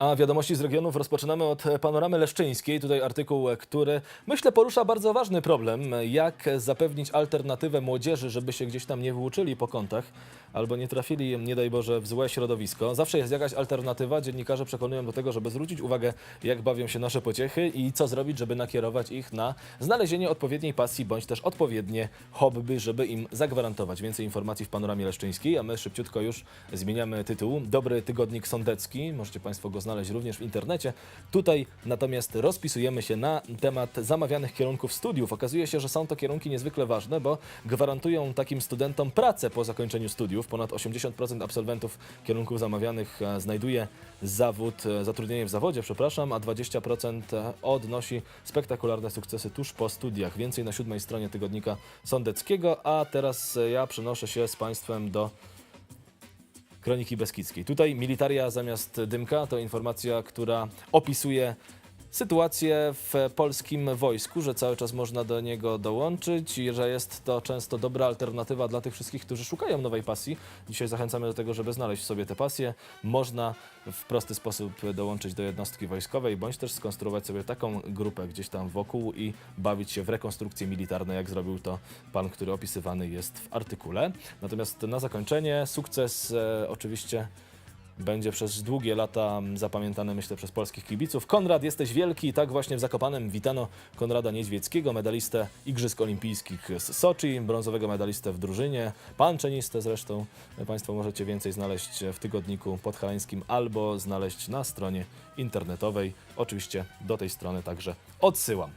A wiadomości z regionów rozpoczynamy od panoramy leszczyńskiej. Tutaj artykuł, który myślę porusza bardzo ważny problem, jak zapewnić alternatywę młodzieży, żeby się gdzieś tam nie wyuczyli po kątach albo nie trafili, nie daj Boże, w złe środowisko. Zawsze jest jakaś alternatywa. Dziennikarze przekonują do tego, żeby zwrócić uwagę, jak bawią się nasze pociechy i co zrobić, żeby nakierować ich na znalezienie odpowiedniej pasji bądź też odpowiednie hobby, żeby im zagwarantować. Więcej informacji w panoramie leszczyńskiej, a my szybciutko już zmieniamy tytuł. Dobry tygodnik sądecki, możecie Państwo go znaleźć również w internecie. Tutaj natomiast rozpisujemy się na temat zamawianych kierunków studiów. Okazuje się, że są to kierunki niezwykle ważne, bo gwarantują takim studentom pracę po zakończeniu studiów. Ponad 80% absolwentów kierunków zamawianych e, znajduje zawód, e, zatrudnienie w zawodzie, przepraszam, a 20% odnosi spektakularne sukcesy tuż po studiach. Więcej na siódmej stronie tygodnika sądeckiego, a teraz e, ja przenoszę się z Państwem do Kroniki Beskidzkiej. Tutaj militaria zamiast dymka to informacja, która opisuje sytuację w polskim wojsku, że cały czas można do niego dołączyć i że jest to często dobra alternatywa dla tych wszystkich, którzy szukają nowej pasji. Dzisiaj zachęcamy do tego, żeby znaleźć w sobie tę pasję. Można w prosty sposób dołączyć do jednostki wojskowej, bądź też skonstruować sobie taką grupę gdzieś tam wokół i bawić się w rekonstrukcje militarne, jak zrobił to pan, który opisywany jest w artykule. Natomiast na zakończenie sukces e, oczywiście będzie przez długie lata zapamiętany, myślę, przez polskich kibiców. Konrad, jesteś wielki. Tak właśnie w Zakopanem witano Konrada Niedźwieckiego, medalistę Igrzysk Olimpijskich z Soczi, brązowego medalistę w drużynie, panczenistę zresztą. Państwo możecie więcej znaleźć w tygodniku podhalańskim albo znaleźć na stronie internetowej. Oczywiście do tej strony także odsyłam.